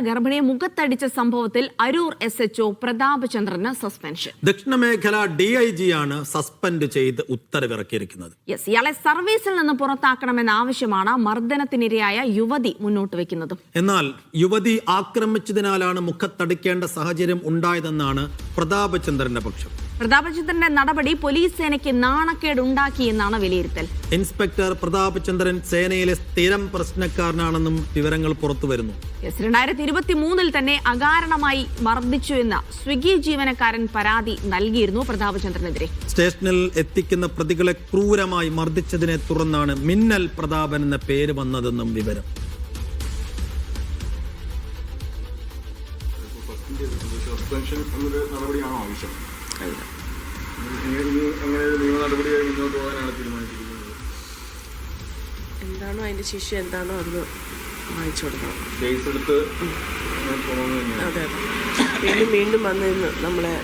ഗർഭിണിയെ മുഖത്തടിച്ച സംഭവത്തിൽ Aroor S H O പ്രതാപചന്ദ്രന് സസ്പെൻഷൻ ദക്ഷിണ മേഖല ഡി ഐ ജി ആണ് സസ്പെൻഡ് ചെയ്ത് ഉത്തരവിറക്കിയിരിക്കുന്നത്. യെസ് ഇയാളെ സർവീസിൽ നിന്ന് പുറത്താക്കണമെന്ന ആവശ്യമാണ് മർദ്ദനത്തിനിരയായ യുവതി മുന്നോട്ട് വെക്കുന്നത്. എന്നാൽ യുവതി ആക്രമിച്ചതിനാലാണ് മുഖത്തടിക്കേണ്ട സാഹചര്യം ഉണ്ടായതെന്നാണ് പ്രതാപചന്ദ്രന്റെ പക്ഷം. പ്രതാപചന്ദ്രന്റെ നടപടി പോലീസ് സേനയ്ക്ക് നാണക്കേടുണ്ടാക്കിയെന്നാണ് വിലയിരുത്തൽ. ഇൻസ്പെക്ടർ പ്രതാപചന്ദ്രൻ സേനയിലെ സ്ഥിരം പ്രശ്നക്കാരനാണെന്നും വിവരങ്ങൾ പുറത്തുവരുന്നു വരുന്നു. രണ്ടായിരത്തി ഇരുപത്തി മൂന്നിൽ തന്നെ അകാരണമായി മർദ്ദിച്ചു എന്ന സ്വിഗ്ഗി ജീവനക്കാരൻ പരാതി നൽകിയിരുന്നു പ്രതാപചന്ദ്രനെതിരെ സ്റ്റേഷനിൽ എത്തിക്കുന്ന പ്രതികളെ ക്രൂരമായി മർദ്ദിച്ചതിനെ തുടർന്നാണ് മിന്നൽ പ്രതാപൻ എന്ന പേര് വന്നതെന്നും വിവരം. സസ്പെൻഷൻ എന്നൊരു നടപടിയാണോ ആവശ്യം? എന്താണോ അതിന്റെ ശിക്ഷ എന്താണോ അത് വാങ്ങിച്ചു കൊടുക്കണം. അതെ അതെ. വീണ്ടും വീണ്ടും വന്നിരുന്നു നമ്മളെ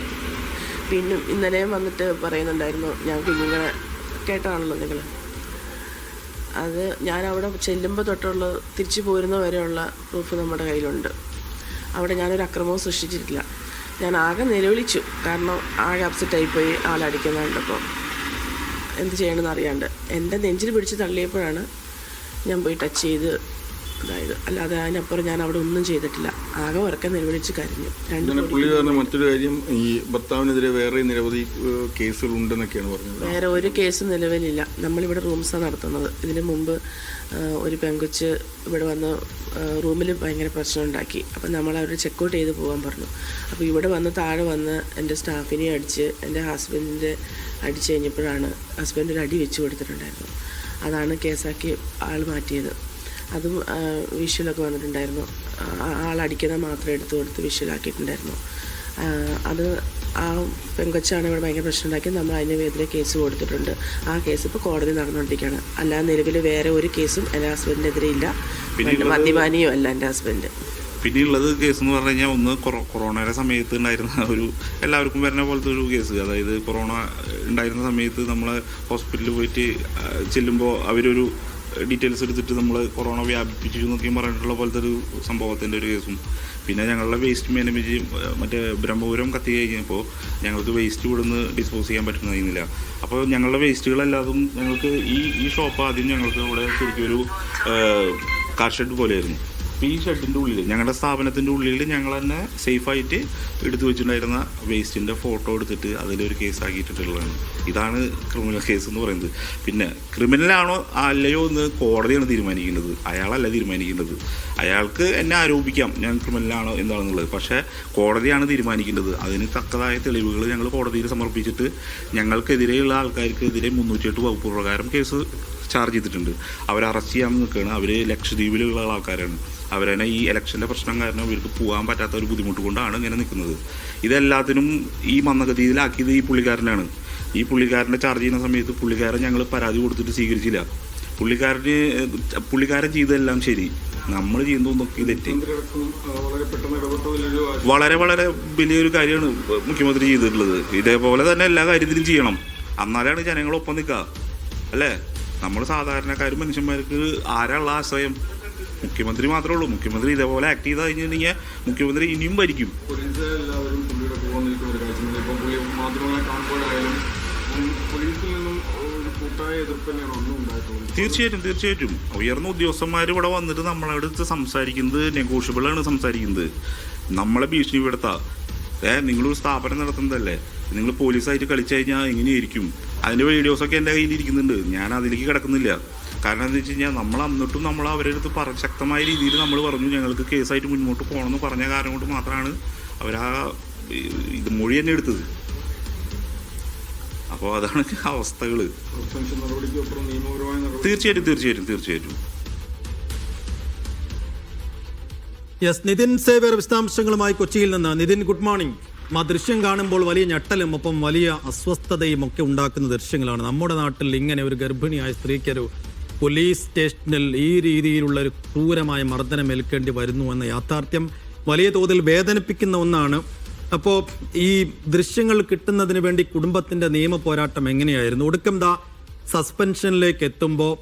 പിന്നും ഇന്നലെയും വന്നിട്ട് പറയുന്നുണ്ടായിരുന്നു ഞാൻ കുഞ്ഞുങ്ങളെ കേട്ടാണല്ലോ നിങ്ങൾ അത് ഞാൻ അവിടെ ചെല്ലുമ്പോൾ തൊട്ടുള്ള തിരിച്ചു പോരുന്ന വരെയുള്ള പ്രൂഫ് നമ്മുടെ കയ്യിലുണ്ട്. അവിടെ ഞാനൊരു അക്രമവും സൃഷ്ടിച്ചിട്ടില്ല. ഞാൻ ആകെ നിലവിളിച്ചു. കാരണം ആകെ അപ്സെറ്റായിപ്പോയി ആളടിക്കുന്ന കണ്ടപ്പോൾ എന്ത് ചെയ്യണമെന്ന് അറിയാണ്ട്. എന്റെ നെഞ്ചിൽ പിടിച്ച് തള്ളിയപ്പോഴാണ് ഞാൻ പോയി ടച്ച് ചെയ്ത് അതായത് അല്ലാതെ അതിനപ്പുറം ഞാൻ അവിടെ ഒന്നും ചെയ്തിട്ടില്ല. ആകെ ഉറക്കെ നിലവിളിച്ച് കരഞ്ഞു. പുള്ളി പറഞ്ഞ മറ്റൊരു കാര്യം ഈ ഭർത്താവിനെതിരെ വേറെ നിരവധി കേസുകൾ ഉണ്ടെന്നൊക്കെയാണ് പറഞ്ഞത്. വേറെ ഒരു കേസ് നിലവിലില്ല. നമ്മളിവിടെ റൂംസാണ് നടത്തുന്നത്. ഇതിനു മുമ്പ് ഒരു പെങ്കുച്ച് ഇവിടെ വന്ന് റൂമിൽ ഭയങ്കര പ്രശ്നം ഉണ്ടാക്കി അപ്പം നമ്മൾ അവർ ചെക്കൗട്ട് ചെയ്ത് പോകാൻ പറഞ്ഞു. അപ്പോൾ ഇവിടെ വന്ന് താഴെ വന്ന് എന്റെ സ്റ്റാഫിനെ അടിച്ച് എന്റെ ഹസ്ബൻഡിന്റെ അടിച്ച് കഴിഞ്ഞപ്പോഴാണ് ഹസ്ബൻഡ് ഒരു അടി വെച്ച് കൊടുത്തിട്ടുണ്ടായിരുന്നു അതാണ് കേസാക്കി ആൾ മാറ്റിയത്. അതും വിഷ്വലൊക്കെ വന്നിട്ടുണ്ടായിരുന്നു. ആളടിക്കുന്നത് മാത്രം എടുത്തു കൊടുത്ത് വിഷ്വലാക്കിയിട്ടുണ്ടായിരുന്നു അത് ആ പെങ്കൊച്ചാണ് ഇവിടെ ഭയങ്കര പ്രശ്നം ഉണ്ടാക്കി നമ്മൾ അതിനെതിരെ കേസ് കൊടുത്തിട്ടുണ്ട്. ആ കേസ് ഇപ്പോൾ കോടതി നടന്നുകൊണ്ടിരിക്കുകയാണ്. അല്ലാതെ നിലവിൽ വേറെ ഒരു കേസും എന്റെ ഹസ്ബൻഡിനെതിരെ ഇല്ല. മദ്യപാനിയും അല്ല എന്റെ ഹസ്ബൻഡ്. പിന്നെയുള്ളത് കേസ് എന്ന് പറഞ്ഞു കഴിഞ്ഞാൽ ഒന്ന് കൊറോ- കൊറോണയുടെ സമയത്ത് ഉണ്ടായിരുന്ന ഒരു എല്ലാവർക്കും വരുന്ന പോലത്തെ ഒരു കേസ്. അതായത് കൊറോണ ഉണ്ടായിരുന്ന സമയത്ത് നമ്മൾ ഹോസ്പിറ്റലിൽ പോയിട്ട് ചെല്ലുമ്പോൾ അവരൊരു ഡീറ്റെയിൽസ് എടുത്തിട്ട് നമ്മൾ കൊറോണ വ്യാപിപ്പിച്ചു എന്നൊക്കെ പറഞ്ഞിട്ടുള്ള പോലത്തെ ഒരു സംഭവത്തിന്റെ ഒരു കേസും. പിന്നെ ഞങ്ങളുടെ വേസ്റ്റ് മാനേജ് മറ്റേ ബ്രഹ്മപുരം കത്തി കഴിഞ്ഞപ്പോൾ ഞങ്ങൾക്ക് വേസ്റ്റ് ഇവിടുന്ന് ഡിസ്പോസ് ചെയ്യാൻ പറ്റുന്നതായിരുന്നില്ല അപ്പോൾ ഞങ്ങളുടെ വേസ്റ്റുകളെല്ലാതും ഞങ്ങൾക്ക് ഈ ഈ ഷോപ്പ് ആദ്യം ഞങ്ങൾക്ക് ഇവിടെ ശരിക്കും ഒരു കാർ ഷെഡ് പോലെയായിരുന്നു. ഈ ഷെഡിന്റെ ഉള്ളിൽ ഞങ്ങളുടെ സ്ഥാപനത്തിന്റെ ഉള്ളിൽ ഞങ്ങൾ തന്നെ സേഫായിട്ട് എടുത്തു വെച്ചിട്ടുണ്ടായിരുന്ന വേസ്റ്റിന്റെ ഫോട്ടോ എടുത്തിട്ട് അതിലൊരു കേസാക്കിയിട്ടുള്ളതാണ് ഇതാണ് ക്രിമിനൽ കേസ് എന്ന് പറയുന്നത്. പിന്നെ ക്രിമിനലാണോ അല്ലയോ എന്ന് കോടതിയാണ് തീരുമാനിക്കുന്നത്. അയാളല്ല തീരുമാനിക്കുന്നത്. അയാൾക്ക് എന്നെ ആരോപിക്കാം ഞാൻ ക്രിമിനലാണോ എന്താണെന്നുള്ളത്. പക്ഷേ കോടതിയാണ് തീരുമാനിക്കേണ്ടത് അതിന് തക്കതായ തെളിവുകൾ ഞങ്ങൾ കോടതിയിൽ സമർപ്പിച്ചിട്ട് ഞങ്ങൾക്കെതിരെയുള്ള ആൾക്കാർക്കെതിരെ മുന്നൂറ്റിയെട്ട് വകുപ്പ് പ്രകാരം കേസ് ചാർജ് ചെയ്തിട്ടുണ്ട്. അവർ അറസ്റ്റ് ചെയ്യാൻ നിൽക്കുകയാണ്. അവർ ലക്ഷദ്വീപിലുള്ള ആൾക്കാരാണ്. അവരെന്നെ ഈ ഇലക്ഷന്റെ പ്രശ്നം കാരണം ഇവർക്ക് പോകാൻ പറ്റാത്ത ഒരു ബുദ്ധിമുട്ട് കൊണ്ടാണ് ഇങ്ങനെ നിൽക്കുന്നത്. ഇതെല്ലാത്തിനും ഈ മന്ദഗതിയിലാക്കിയത് ഈ പുള്ളിക്കാരനാണ്. ഈ പുള്ളിക്കാരനെ ചാർജ് ചെയ്യുന്ന സമയത്ത് പുള്ളിക്കാരൻ ഞങ്ങൾ പരാതി കൊടുത്തിട്ട് സ്വീകരിച്ചില്ല. പുള്ളിക്കാരന് പുള്ളിക്കാരൻ ചെയ്തതെല്ലാം ശരി. നമ്മൾ ചെയ്യുന്നതൊക്കെ തെറ്റി. വളരെ വളരെ വലിയൊരു കാര്യമാണ് മുഖ്യമന്ത്രി ചെയ്തിട്ടുള്ളത്. ഇതേപോലെ തന്നെ എല്ലാ കാര്യത്തിലും ചെയ്യണം. എന്നാലാണ് ജനങ്ങളൊപ്പം നിൽക്കുക. അല്ലേ? നമ്മൾ സാധാരണക്കാരും മനുഷ്യന്മാർക്ക് ആരാളുള്ള ആശ്രയം? മുഖ്യമന്ത്രി മാത്രമേ ഉള്ളൂ. മുഖ്യമന്ത്രി ഇതേപോലെ ആക്ട് ചെയ്ത് കഴിഞ്ഞിട്ടുണ്ടെങ്കിൽ മുഖ്യമന്ത്രി ഇനിയും ഭരിക്കും. തീർച്ചയായിട്ടും തീർച്ചയായിട്ടും. ഉയർന്ന ഉദ്യോഗസ്ഥന്മാർ ഇവിടെ വന്നിട്ട് നമ്മളടുത്ത് സംസാരിക്കുന്നത് നെഗോഷ്യബിൾ ആണ് സംസാരിക്കുന്നത്. നമ്മളെ ഭീഷണിപ്പെടുത്താ. ഏ നിങ്ങളൊരു സ്ഥാപനം നടത്തുന്നതല്ലേ? നിങ്ങൾ പോലീസായിട്ട് കളിച്ചു കഴിഞ്ഞാൽ എങ്ങനെയായിരിക്കും അതിന്റെ വീഡിയോസൊക്കെ എന്റെ കയ്യിൽ ഇരിക്കുന്നുണ്ട് ഞാൻ അതിലേക്ക് കിടക്കുന്നില്ല. കാരണം എന്താ വെച്ച് കഴിഞ്ഞാൽ നമ്മൾ അന്നിട്ടും നമ്മൾ അവരുടെ അടുത്ത് പറ ശക്തമായ രീതിയിൽ നമ്മൾ പറഞ്ഞു ഞങ്ങൾക്ക് കേസായിട്ട് മുന്നോട്ട് പോകണമെന്ന് പറഞ്ഞ കാരണം കൊണ്ട് മാത്രമാണ് അവരാ ഇത് മൊഴി തന്നെ എടുത്തത്. അപ്പോൾ അതാണ് അവസ്ഥകൾ തീർച്ചയായിട്ടും തീർച്ചയായിട്ടും തീർച്ചയായിട്ടും. യെസ് നിതിൻ സേവർ വിശദാംശങ്ങളുമായി കൊച്ചിയിൽ നിന്ന്. നിതിൻ ഗുഡ് മോർണിംഗ് ആ ദൃശ്യം കാണുമ്പോൾ വലിയ ഞെട്ടലും ഒപ്പം വലിയ അസ്വസ്ഥതയും ഒക്കെ ഉണ്ടാക്കുന്ന ദൃശ്യങ്ങളാണ്. നമ്മുടെ നാട്ടിൽ ഇങ്ങനെ ഒരു ഗർഭിണിയായ സ്ത്രീക്കൊരു പോലീസ് സ്റ്റേഷനിൽ ഈ രീതിയിലുള്ള ഒരു ക്രൂരമായ മർദ്ദനം ഏൽക്കേണ്ടി വരുന്നു എന്ന യാഥാർത്ഥ്യം വലിയ തോതിൽ വേദനിപ്പിക്കുന്ന ഒന്നാണ്. അപ്പോൾ ഈ ദൃശ്യങ്ങൾ കിട്ടുന്നതിന് വേണ്ടി കുടുംബത്തിന്റെ നിയമ പോരാട്ടം എങ്ങനെയായിരുന്നു? ഒടുക്കം ദാ സസ്പെൻഷനിലേക്ക് എത്തുമ്പോൾ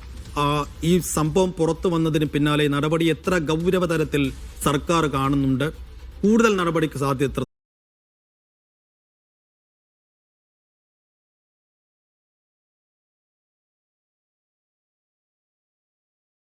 ഈ സംഭവം പുറത്തു വന്നതിന് പിന്നാലെ നടപടി എത്ര ഗൗരവതരത്തിൽ സർക്കാർ കാണുന്നുണ്ട്? കൂടുതൽ നടപടിക്ക് സാധ്യത